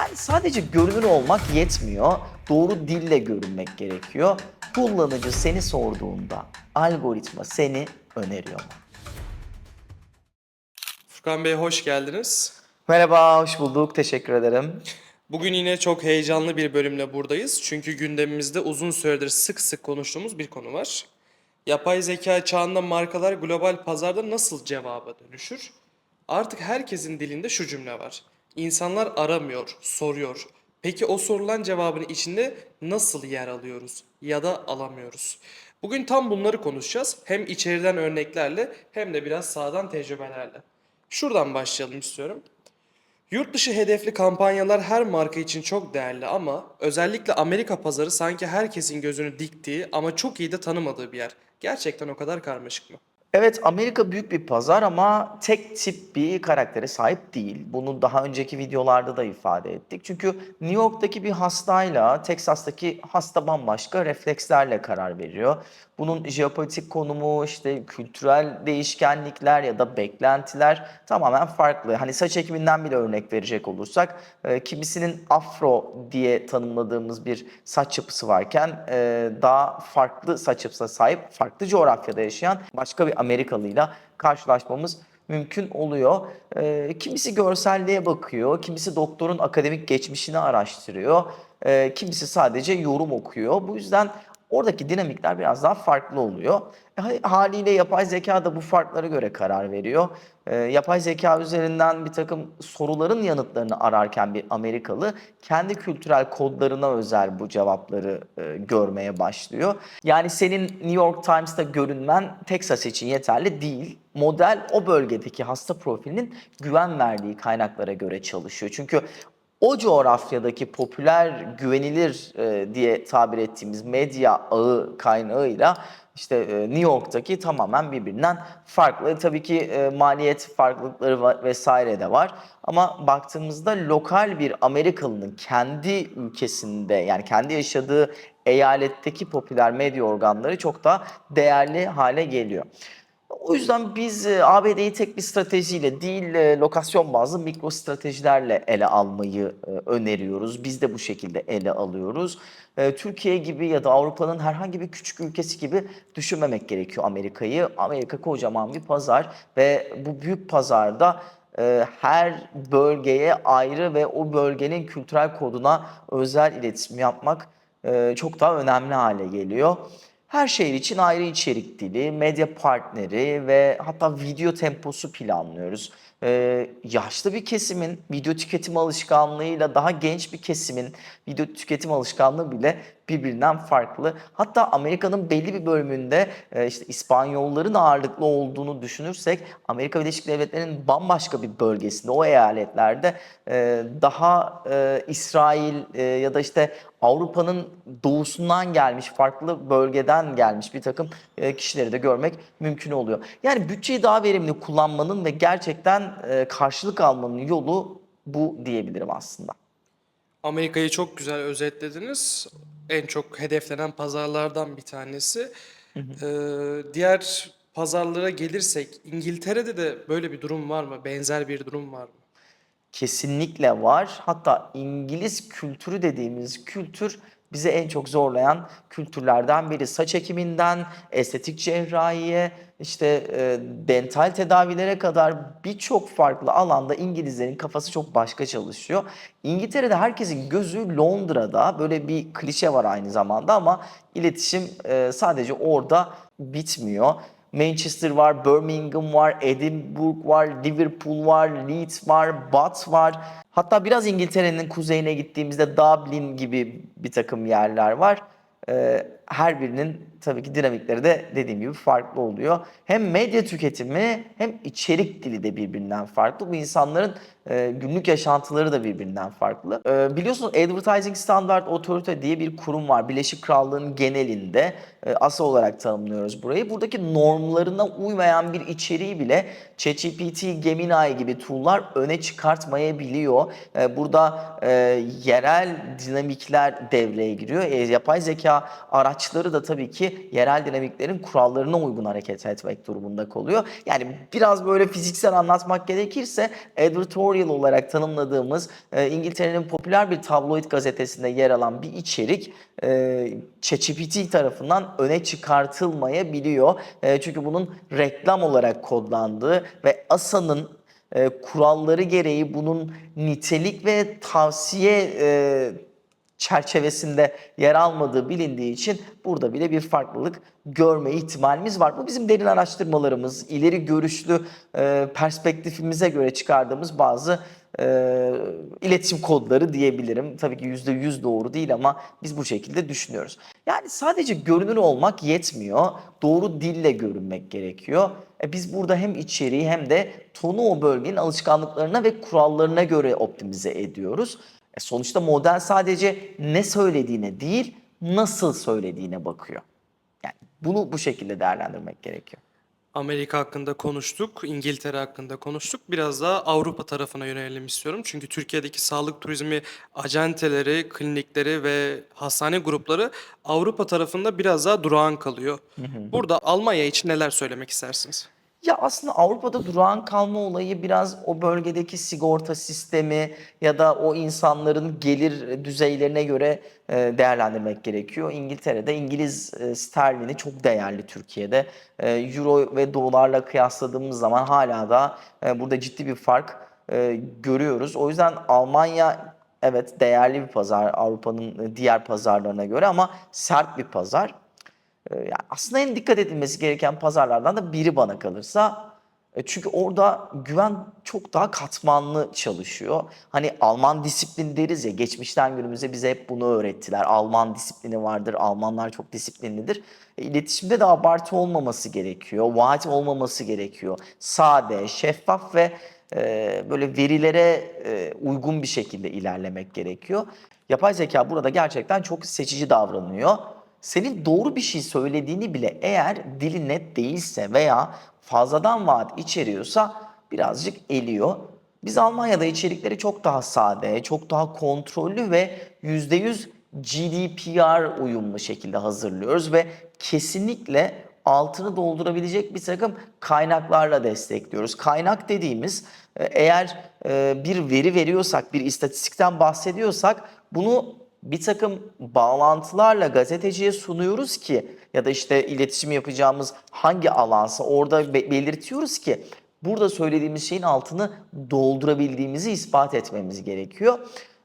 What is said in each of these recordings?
Yani sadece görünür olmak yetmiyor. Doğru dille görünmek gerekiyor. Kullanıcı seni sorduğunda algoritma seni öneriyor mu? Furkan Bey hoş geldiniz. Merhaba, hoş bulduk. Teşekkür ederim. Bugün yine çok heyecanlı bir bölümle buradayız. Çünkü gündemimizde uzun süredir sık sık konuştuğumuz bir konu var. Yapay zeka çağında markalar global pazarda nasıl cevaba dönüşür? Artık herkesin dilinde şu cümle var. İnsanlar aramıyor, soruyor. Peki o sorulan cevabın içinde nasıl yer alıyoruz ya da alamıyoruz? Bugün tam bunları konuşacağız. Hem içeriden örneklerle hem de biraz sağdan tecrübelerle. Şuradan başlayalım istiyorum. Yurt dışı hedefli kampanyalar her marka için çok değerli ama özellikle Amerika pazarı sanki herkesin gözünü diktiği ama çok iyi de tanımadığı bir yer. Gerçekten o kadar karmaşık mı? Evet, Amerika büyük bir pazar ama tek tip bir karaktere sahip değil. Bunu daha önceki videolarda da ifade ettik. Çünkü New York'taki bir hastayla Texas'taki hasta bambaşka reflekslerle karar veriyor. Bunun jeopolitik konumu, işte kültürel değişkenlikler ya da beklentiler tamamen farklı. Hani saç ekiminden bile örnek verecek olursak, e, kimisinin afro diye tanımladığımız bir saç yapısı varken e, daha farklı saç yapısına sahip, farklı coğrafyada yaşayan başka bir Amerikalıyla karşılaşmamız mümkün oluyor. E, kimisi görselliğe bakıyor, kimisi doktorun akademik geçmişini araştırıyor, e, kimisi sadece yorum okuyor. Bu yüzden oradaki dinamikler biraz daha farklı oluyor. E, ha- haliyle yapay zeka da bu farklara göre karar veriyor. E, yapay zeka üzerinden bir takım soruların yanıtlarını ararken bir Amerikalı kendi kültürel kodlarına özel bu cevapları e, görmeye başlıyor. Yani senin New York Times'ta görünmen Texas için yeterli değil. Model o bölgedeki hasta profilinin güven verdiği kaynaklara göre çalışıyor. Çünkü o coğrafyadaki popüler, güvenilir e, diye tabir ettiğimiz medya ağı kaynağıyla işte e, New York'taki tamamen birbirinden farklı. Tabii ki e, maliyet farklılıkları vesaire de var. Ama baktığımızda lokal bir Amerikalının kendi ülkesinde yani kendi yaşadığı eyaletteki popüler medya organları çok daha değerli hale geliyor. O yüzden biz e, ABD'yi tek bir stratejiyle değil e, lokasyon bazlı mikro stratejilerle ele almayı e, öneriyoruz. Biz de bu şekilde ele alıyoruz. Türkiye gibi ya da Avrupa'nın herhangi bir küçük ülkesi gibi düşünmemek gerekiyor Amerika'yı. Amerika kocaman bir pazar ve bu büyük pazarda her bölgeye ayrı ve o bölgenin kültürel koduna özel iletişim yapmak çok daha önemli hale geliyor. Her şehir için ayrı içerik dili, medya partneri ve hatta video temposu planlıyoruz. Ee, yaşlı bir kesimin video tüketim alışkanlığıyla daha genç bir kesimin video tüketim alışkanlığı bile birbirinden farklı. Hatta Amerika'nın belli bir bölümünde e, işte İspanyolların ağırlıklı olduğunu düşünürsek Amerika Birleşik Devletleri'nin bambaşka bir bölgesinde o eyaletlerde e, daha e, İsrail e, ya da işte Avrupa'nın doğusundan gelmiş, farklı bölgeden gelmiş bir takım e, kişileri de görmek mümkün oluyor. Yani bütçeyi daha verimli kullanmanın ve gerçekten e, karşılık almanın yolu bu diyebilirim aslında. Amerika'yı çok güzel özetlediniz. En çok hedeflenen pazarlardan bir tanesi. Ee, diğer pazarlara gelirsek İngiltere'de de böyle bir durum var mı? Benzer bir durum var mı? Kesinlikle var. Hatta İngiliz kültürü dediğimiz kültür bize en çok zorlayan kültürlerden biri. Saç ekiminden estetik cerrahiye, işte e, dental tedavilere kadar birçok farklı alanda İngilizlerin kafası çok başka çalışıyor. İngiltere'de herkesin gözü Londra'da. Böyle bir klişe var aynı zamanda ama iletişim e, sadece orada bitmiyor. Manchester var, Birmingham var, Edinburgh var, Liverpool var, Leeds var, Bath var. Hatta biraz İngiltere'nin kuzeyine gittiğimizde Dublin gibi bir takım yerler var. Ee, her birinin tabii ki dinamikleri de dediğim gibi farklı oluyor. Hem medya tüketimi hem içerik dili de birbirinden farklı. Bu insanların e, günlük yaşantıları da birbirinden farklı. Ee, biliyorsunuz Advertising Standard Authority diye bir kurum var. Birleşik Krallığın genelinde e, ASA olarak tanımlıyoruz burayı. Buradaki normlarına uymayan bir içeriği bile ChatGPT, Gemini gibi tool'lar öne çıkartmayabiliyor. E, burada e, yerel dinamikler devreye giriyor. E, yapay zeka araçları da tabii ki yerel dinamiklerin kurallarına uygun hareket etmek durumunda kalıyor. Yani biraz böyle fiziksel anlatmak gerekirse advertorial editorial olarak tanımladığımız e, İngiltere'nin popüler bir tabloid gazetesinde yer alan bir içerik e, ChatGPT tarafından öne çıkartılmayabiliyor. E, çünkü bunun reklam olarak kodlandığı ve ASA'nın e, kuralları gereği bunun nitelik ve tavsiye e, çerçevesinde yer almadığı bilindiği için burada bile bir farklılık görme ihtimalimiz var. Bu bizim derin araştırmalarımız, ileri görüşlü e, perspektifimize göre çıkardığımız bazı e, iletişim kodları diyebilirim. Tabii ki yüzde yüz doğru değil ama biz bu şekilde düşünüyoruz. Yani sadece görünür olmak yetmiyor. Doğru dille görünmek gerekiyor. E biz burada hem içeriği hem de tonu o bölgenin alışkanlıklarına ve kurallarına göre optimize ediyoruz. E sonuçta model sadece ne söylediğine değil, nasıl söylediğine bakıyor. Yani bunu bu şekilde değerlendirmek gerekiyor. Amerika hakkında konuştuk, İngiltere hakkında konuştuk. Biraz daha Avrupa tarafına yönelelim istiyorum. Çünkü Türkiye'deki sağlık turizmi acenteleri, klinikleri ve hastane grupları Avrupa tarafında biraz daha durağan kalıyor. Burada Almanya için neler söylemek istersiniz? Ya aslında Avrupa'da durağan kalma olayı biraz o bölgedeki sigorta sistemi ya da o insanların gelir düzeylerine göre e, değerlendirmek gerekiyor. İngiltere'de İngiliz e, sterlini çok değerli Türkiye'de. E, Euro ve dolarla kıyasladığımız zaman hala da burada ciddi bir fark görüyoruz. O yüzden Almanya evet değerli bir pazar Avrupa'nın diğer pazarlarına göre ama sert bir pazar. Ee, Yani aslında en dikkat edilmesi gereken pazarlardan da biri bana kalırsa. E, Çünkü orada güven çok daha katmanlı çalışıyor. Hani Alman disiplin deriz ya geçmişten günümüze bize hep bunu öğrettiler. Alman disiplini vardır, Almanlar çok disiplinlidir. E, İletişimde de abartı olmaması gerekiyor, vaat olmaması gerekiyor. Sade, şeffaf ve e, böyle verilere e, uygun bir şekilde ilerlemek gerekiyor. Yapay zeka burada gerçekten çok seçici davranıyor senin doğru bir şey söylediğini bile eğer dili net değilse veya fazladan vaat içeriyorsa birazcık eliyor. Biz Almanya'da içerikleri çok daha sade, çok daha kontrollü ve %100 GDPR uyumlu şekilde hazırlıyoruz ve kesinlikle altını doldurabilecek bir takım kaynaklarla destekliyoruz. Kaynak dediğimiz e, eğer e, bir veri veriyorsak, bir istatistikten bahsediyorsak bunu bir takım bağlantılarla gazeteciye sunuyoruz ki ya da işte iletişim yapacağımız hangi alansa orada be- belirtiyoruz ki burada söylediğimiz şeyin altını doldurabildiğimizi ispat etmemiz gerekiyor.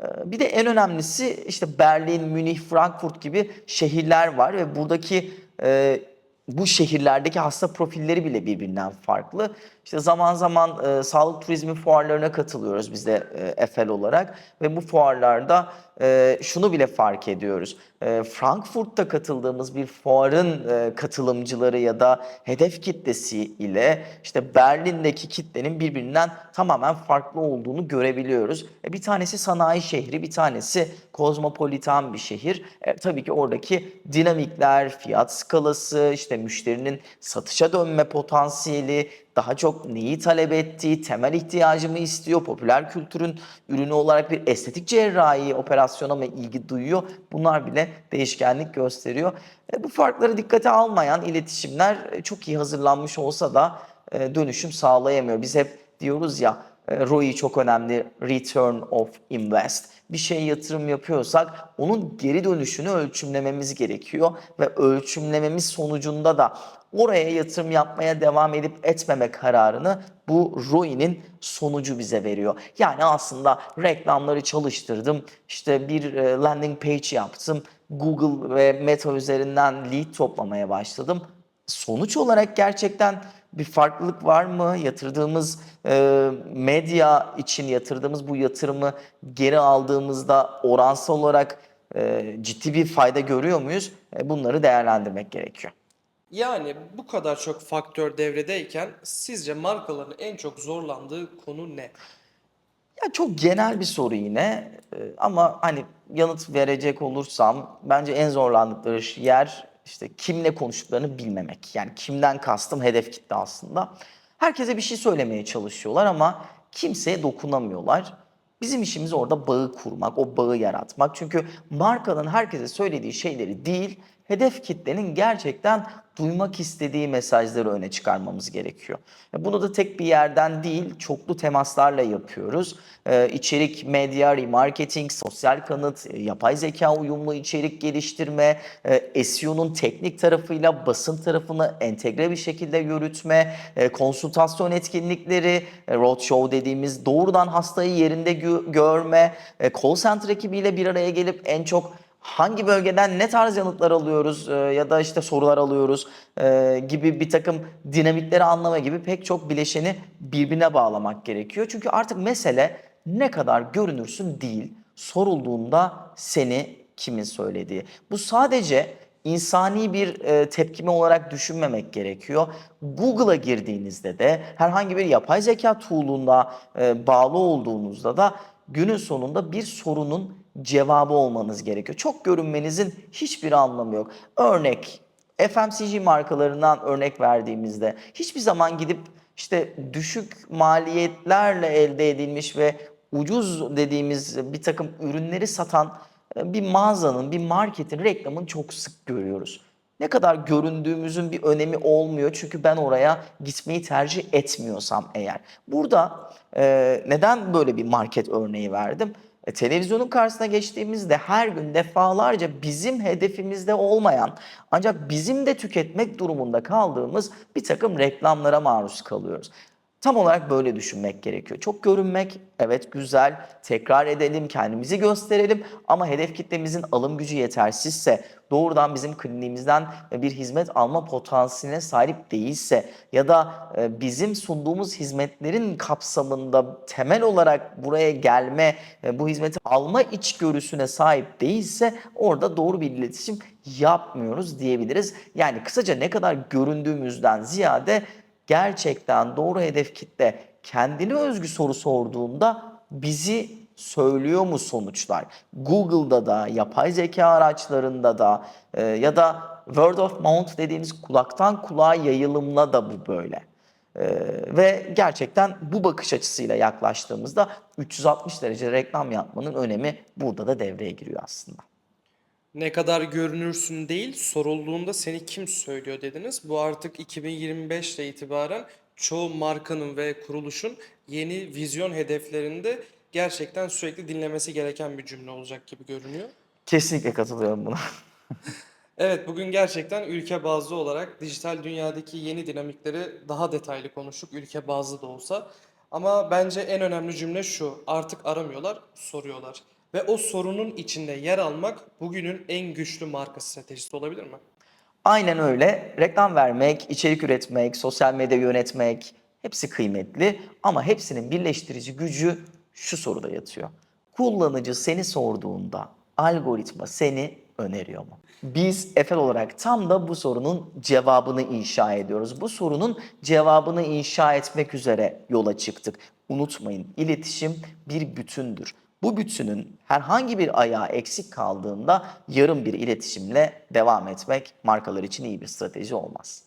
Ee, Bir de en önemlisi işte Berlin, Münih, Frankfurt gibi şehirler var ve buradaki e, bu şehirlerdeki hasta profilleri bile birbirinden farklı. İşte zaman zaman e, sağlık turizmi fuarlarına katılıyoruz biz de e, Efel olarak ve bu fuarlarda e, şunu bile fark ediyoruz. E, Frankfurt'ta katıldığımız bir fuarın e, katılımcıları ya da hedef kitlesi ile işte Berlin'deki kitlenin birbirinden tamamen farklı olduğunu görebiliyoruz. E, bir tanesi sanayi şehri, bir tanesi kozmopolitan bir şehir. E, tabii ki oradaki dinamikler, fiyat skalası, işte müşterinin satışa dönme potansiyeli, daha çok neyi talep ettiği, temel ihtiyacı mı istiyor, popüler kültürün ürünü olarak bir estetik cerrahi operasyona mı ilgi duyuyor? Bunlar bile değişkenlik gösteriyor. E, bu farkları dikkate almayan iletişimler e, çok iyi hazırlanmış olsa da e, dönüşüm sağlayamıyor. Biz hep diyoruz ya ROI çok önemli, return of invest. Bir şeye yatırım yapıyorsak onun geri dönüşünü ölçümlememiz gerekiyor ve ölçümlememiz sonucunda da oraya yatırım yapmaya devam edip etmeme kararını bu ROI'nin sonucu bize veriyor. Yani aslında reklamları çalıştırdım, işte bir e, landing page yaptım, Google ve Meta üzerinden lead toplamaya başladım. Sonuç olarak gerçekten bir farklılık var mı? Yatırdığımız e, medya için yatırdığımız bu yatırımı geri aldığımızda oransal olarak e, ciddi bir fayda görüyor muyuz? E, bunları değerlendirmek gerekiyor. Yani bu kadar çok faktör devredeyken sizce markaların en çok zorlandığı konu ne? Ya çok genel bir soru yine Ee, ama hani yanıt verecek olursam bence en zorlandıkları yer işte kimle konuştuklarını bilmemek. Yani kimden kastım hedef kitle aslında. Herkese bir şey söylemeye çalışıyorlar ama kimseye dokunamıyorlar. Bizim işimiz orada bağı kurmak, o bağı yaratmak. Çünkü markanın herkese söylediği şeyleri değil, hedef kitlenin gerçekten duymak istediği mesajları öne çıkarmamız gerekiyor. E, Bunu da tek bir yerden değil, çoklu temaslarla yapıyoruz. Ee, içerik, medya, remarketing, sosyal kanıt, e, yapay zeka uyumlu içerik geliştirme, e, SEO'nun teknik tarafıyla basın tarafını entegre bir şekilde yürütme, e, konsültasyon etkinlikleri, roadshow dediğimiz doğrudan hastayı yerinde gö- görme, e, call center ekibiyle bir araya gelip en çok hangi bölgeden ne tarz yanıtlar alıyoruz e, ya da işte sorular alıyoruz e, gibi bir takım dinamikleri anlama gibi pek çok bileşeni birbirine bağlamak gerekiyor. Çünkü artık mesele ne kadar görünürsün değil, sorulduğunda seni kimin söylediği. Bu sadece insani bir e, tepkime olarak düşünmemek gerekiyor. Google'a girdiğinizde de herhangi bir yapay zeka tool'una e, bağlı olduğunuzda da günün sonunda bir sorunun cevabı olmanız gerekiyor. Çok görünmenizin hiçbir anlamı yok. Örnek FMCG markalarından örnek verdiğimizde hiçbir zaman gidip işte düşük maliyetlerle elde edilmiş ve ucuz dediğimiz bir takım ürünleri satan e, bir mağazanın, bir marketin reklamını çok sık görüyoruz. Ne kadar göründüğümüzün bir önemi olmuyor çünkü ben oraya gitmeyi tercih etmiyorsam eğer. Burada e, neden böyle bir market örneği verdim? E, televizyonun karşısına geçtiğimizde her gün defalarca bizim hedefimizde olmayan ancak bizim de tüketmek durumunda kaldığımız bir takım reklamlara maruz kalıyoruz. Tam olarak böyle düşünmek gerekiyor. Çok görünmek, evet güzel, tekrar edelim, kendimizi gösterelim ama hedef kitlemizin alım gücü yetersizse, doğrudan bizim kliniğimizden bir hizmet alma potansiyeline sahip değilse ya da e, bizim sunduğumuz hizmetlerin kapsamında temel olarak buraya gelme, bu hizmeti alma içgörüsüne sahip değilse orada doğru bir iletişim yapmıyoruz diyebiliriz. Yani kısaca ne kadar göründüğümüzden ziyade gerçekten doğru hedef kitle kendine özgü soru sorduğunda bizi söylüyor mu sonuçlar? Google'da da, yapay zeka araçlarında da e, ya da word of mouth dediğimiz kulaktan kulağa yayılımla da bu böyle. E, ve gerçekten bu bakış açısıyla yaklaştığımızda 360 derece reklam yapmanın önemi burada da devreye giriyor aslında. Ne kadar görünürsün değil, sorulduğunda seni kim söylüyor dediniz. Bu artık 2025 ile itibaren çoğu markanın ve kuruluşun yeni vizyon hedeflerinde gerçekten sürekli dinlemesi gereken bir cümle olacak gibi görünüyor. Kesinlikle katılıyorum buna. Evet, bugün gerçekten ülke bazlı olarak dijital dünyadaki yeni dinamikleri daha detaylı konuştuk, ülke bazlı da olsa. Ama bence en önemli cümle şu, artık aramıyorlar, soruyorlar. Ve o sorunun içinde yer almak bugünün en güçlü marka stratejisi olabilir mi? Aynen öyle. Reklam vermek, içerik üretmek, sosyal medya yönetmek hepsi kıymetli ama hepsinin birleştirici gücü şu soruda yatıyor. Kullanıcı seni sorduğunda algoritma seni öneriyor mu? Biz Efel olarak tam da bu sorunun cevabını inşa ediyoruz. Bu sorunun cevabını inşa etmek üzere yola çıktık. Unutmayın iletişim bir bütündür. Bu bütünün herhangi bir ayağı eksik kaldığında yarım bir iletişimle devam etmek markalar için iyi bir strateji olmaz.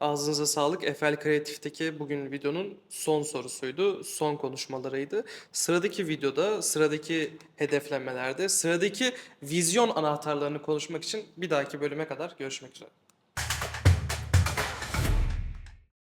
Ağzınıza sağlık. Efel Kreatif'teki bugün videonun son sorusuydu. Son konuşmalarıydı. Sıradaki videoda, sıradaki hedeflemelerde, sıradaki vizyon anahtarlarını konuşmak için bir dahaki bölüme kadar görüşmek üzere.